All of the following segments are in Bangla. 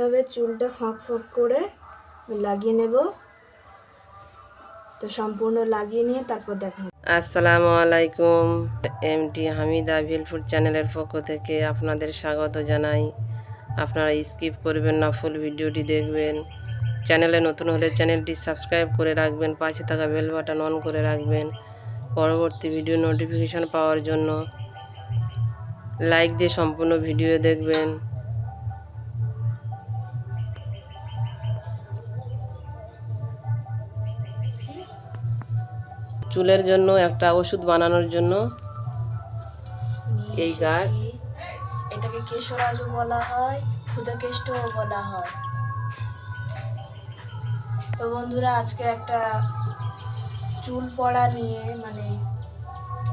এইভাবে চুলটা ফাঁক ফাঁক করে লাগিয়ে নেব? তো সম্পূর্ণ লাগিয়ে নিয়ে তারপর দেখা। আসসালামু আলাইকুম এমটি হামিদা ভিলফুড চ্যানেলের পক্ষ থেকে আপনাদের স্বাগত জানাই। আপনারা স্কিপ করবেন না ফুল ভিডিওটি দেখবেন। চ্যানেলে নতুন হলে চ্যানেলটি সাবস্ক্রাইব করে রাখবেন, পাশে থাকা বেল বাটন অন করে রাখবেন। পরবর্তী ভিডিও নোটিফিকেশন পাওয়ার জন্য লাইক দিয়ে সম্পূর্ণ ভিডিও দেখবেন। চুলের জন্য একটা ওষুধ বানানোর জন্য এই গাছ? এটাকে কেশরাজও বলা হয় ক্ষুদাকেষ্টও বলা হয়। তো বন্ধুরা আজকে একটা চুল পড়া নিয়ে মানে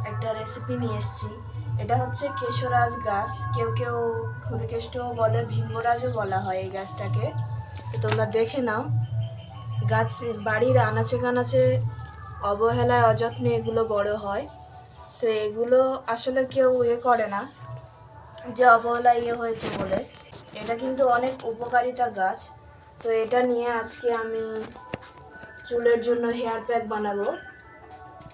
একটা রেসিপি নিয়ে এসেছি। এটা হচ্ছে কেশরাজ গাছ। কেউ কেউ ক্ষুদকেষ্টও বলে ভিঙ্গরাজও বলা হয় এই গাছটাকে। তোমরা দেখে নাও। গাছ বাড়ির আনাচে কানাচে অবহেলায়, অযত্নে এগুলো বড় হয়। তো এগুলো আসলে কেউ ইয়ে করে না যে অবহেলা ইয়ে হয়েছে বলে। এটা কিন্তু অনেক উপকারিতা গাছ। তো এটা নিয়ে আজকে আমি চুলের জন্য হেয়ার প্যাক বানাবো।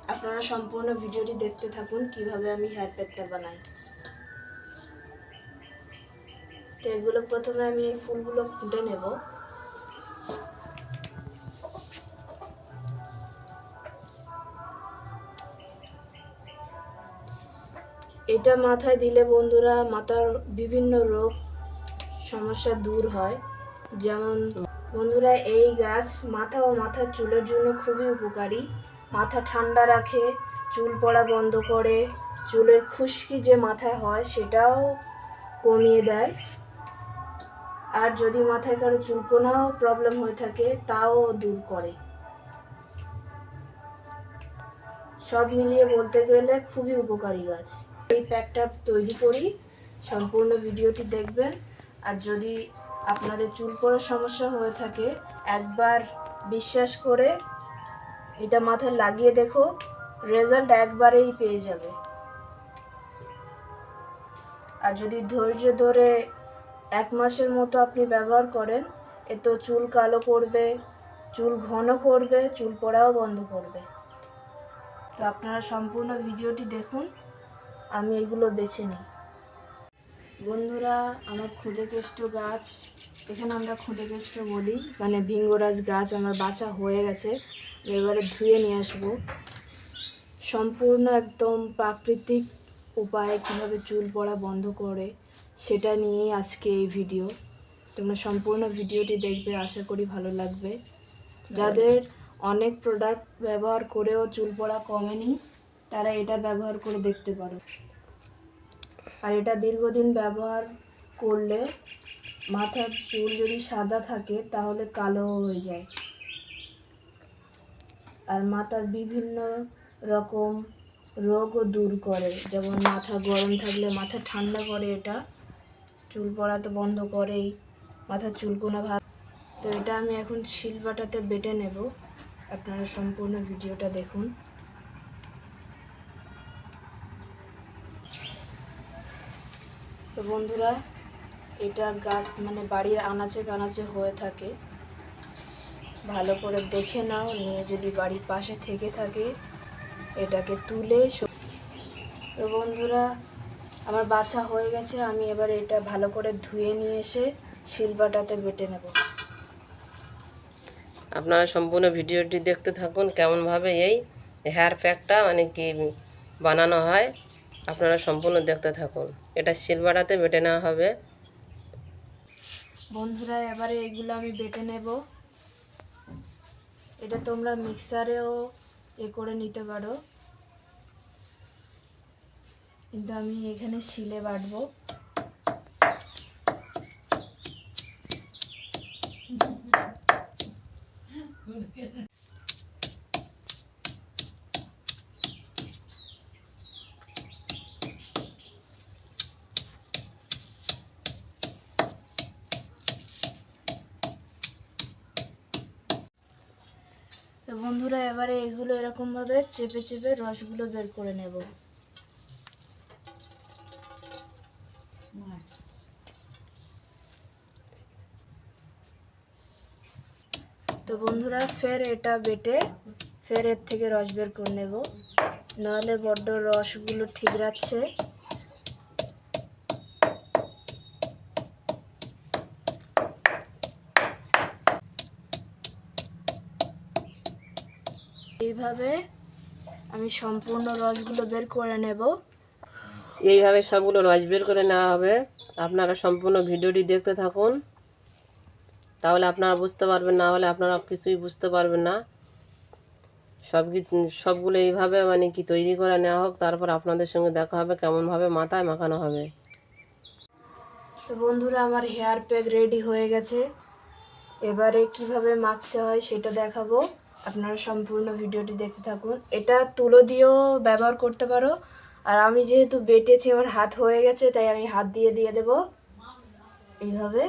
আপনারা সম্পূর্ণ ভিডিওটি দেখতে থাকুন, কীভাবে আমি হেয়ার প্যাকটা বানাই। তো এগুলো প্রথমে আমি ফুলগুলো ফুটে নেব। এটা মাথায় দিলে বন্ধুরা মাথার বিভিন্ন রোগ সমস্যা দূর হয়। যেমন বন্ধুরা এই গাছ মাথা ও মাথার চুলের জন্য খুবই উপকারী। মাথা ঠান্ডা রাখে, চুল পড়া বন্ধ করে, চুলের খুশকি যে মাথায় হয় সেটাও কমিয়ে দেয়। আর যদি মাথায় কারও চুলকোনাও প্রবলেম হয়ে থাকে, তাও দূর করে। সব মিলিয়ে বলতে গেলে খুবই উপকারী গাছ। এই প্যাকটা তৈরি করি, সম্পূর্ণ ভিডিওটি দেখবেন। আর যদি আপনাদের চুল পড়ার সমস্যা হয়ে থাকে, একবার বিশ্বাস করে এটা মাথায় লাগিয়ে দেখো রেজাল্ট একবারেই পেয়ে যাবে। আর যদি ধৈর্য ধরে এক মাসের মতো আপনি ব্যবহার করেন, এ তো চুল কালো করবে, চুল ঘন করবে, চুল পড়াও বন্ধ করবে। তো আপনারা সম্পূর্ণ ভিডিওটি দেখুন। আমি এগুলো বেছে নিই। বন্ধুরা, আমার খুদে কেষ্ট গাছ, এখানে আমরা খুদে কেষ্ট বলি মানে ভিঙ্গরাজ গাছ আমার বাছা হয়ে গেছে, এবারে ধুয়ে নিয়ে আসব। সম্পূর্ণ একদম প্রাকৃতিক উপায়ে কীভাবে চুল পড়া বন্ধ করে, সেটা নিয়েই আজকে এই ভিডিও। তোমরা সম্পূর্ণ ভিডিওটি দেখবে, আশা করি ভালো লাগবে। যাদের অনেক প্রোডাক্ট ব্যবহার করেও চুল পড়া কমেনি তারা এটা ব্যবহার করে দেখতে পারো। আর এটা দীর্ঘদিন ব্যবহার করলে মাথার চুল যদি সাদা থাকে, তাহলে কালো হয়ে যায়। আর মাথার বিভিন্ন রকম রোগও দূর করে। যেমন মাথা গরম থাকলে মাথা ঠান্ডা করে এটা, চুল পড়া তো বন্ধ করেই মাথার চুলকোনা ভাব তো এটা আমি এখন শিলবাটাতে বেটে নেব। আপনারা সম্পূর্ণ ভিডিওটা দেখুন। বন্ধুরা, এটা গাছ মানে বাড়ির আনাচে কানাচে হয়ে থাকে। ভালো করে দেখে নাও, নিয়ে যদি বাড়ির পাশে থেকে থাকে, এটাকে তুলে তো বন্ধুরা, আমার বাছা হয়ে গেছে, আমি এবার এটা ভালো করে ধুয়ে নিয়ে এসে শিলবাটাতে বেটে নেব। আপনারা সম্পূর্ণ ভিডিওটি দেখতে থাকুন, কেমনভাবে এই হেয়ার প্যাকটা মানে কি বানানো হয়। আপনারা সম্পূর্ণ দেখতে থাকুন। এটা শিলবাড়াতে বেটে নেওয়া হবে। বন্ধুরা, এবারে এগুলো আমি বেটে নেব। এটা তোমরা মিক্সারেও এ করে নিতে পারো। কিন্তু আমি এখানে শিলে বাটবো। তো বন্ধুরা, এবারে এগুলো এরকমভাবে চেপে চেপে রসগুলো বের করে নেব। তো বন্ধুরা, ফের এটা বেটে ফের এর থেকে রস বের করে নেব। নাহলে বড্ড রসগুলো ঠিক রাখছে এইভাবে আমি সম্পূর্ণ রসগুলো বের করে নেব। এইভাবে সবগুলো রস বের করে নেওয়া হবে। আপনারা সম্পূর্ণ ভিডিওটি দেখতে থাকুন। তাহলে আপনারা বুঝতে পারবেন না হলে আপনারা কিছুই বুঝতে পারবেন না। সব কিছু সবগুলো এইভাবে মানে কি তৈরি করে নেওয়া হোক তারপর আপনাদের সঙ্গে দেখা হবে কেমনভাবে মাথায় মাখানো হবে। তো বন্ধুরা আমার হেয়ার প্যাক রেডি হয়ে গেছে। এবারে কীভাবে মাখতে হয় সেটা দেখাবো। আপনারা সম্পূর্ণ ভিডিওটি দেখতে থাকুন। এটা তুলো দিয়েও ব্যবহার করতে পারো। আর আমি যেহেতু বেটেছি, আমার হাত হয়ে গেছে, তাই আমি হাত দিয়ে দিয়ে দেব। এইভাবে।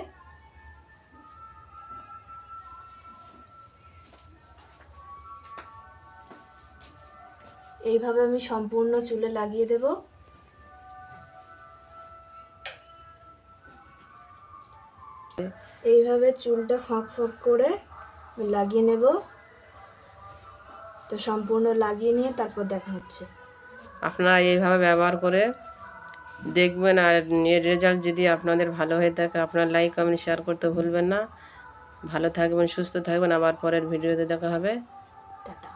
এইভাবে আমি সম্পূর্ণ চুলে লাগিয়ে দেবো। এইভাবে চুলটা ফাঁক ফাঁক করে লাগিয়ে নেব। তো সম্পূর্ণ লাগিয়ে নিয়ে তারপর দেখা হচ্ছে। আপনারা এইভাবে ব্যবহার করে দেখবেন আর এর রেজাল্ট যদি আপনাদের ভালো হয়ে থাকে আপনার লাইক কমেন্ট শেয়ার করতে ভুলবেন না। ভালো থাকবেন সুস্থ থাকবেন। আবার পরের ভিডিওতে দেখা হবে। টাটা।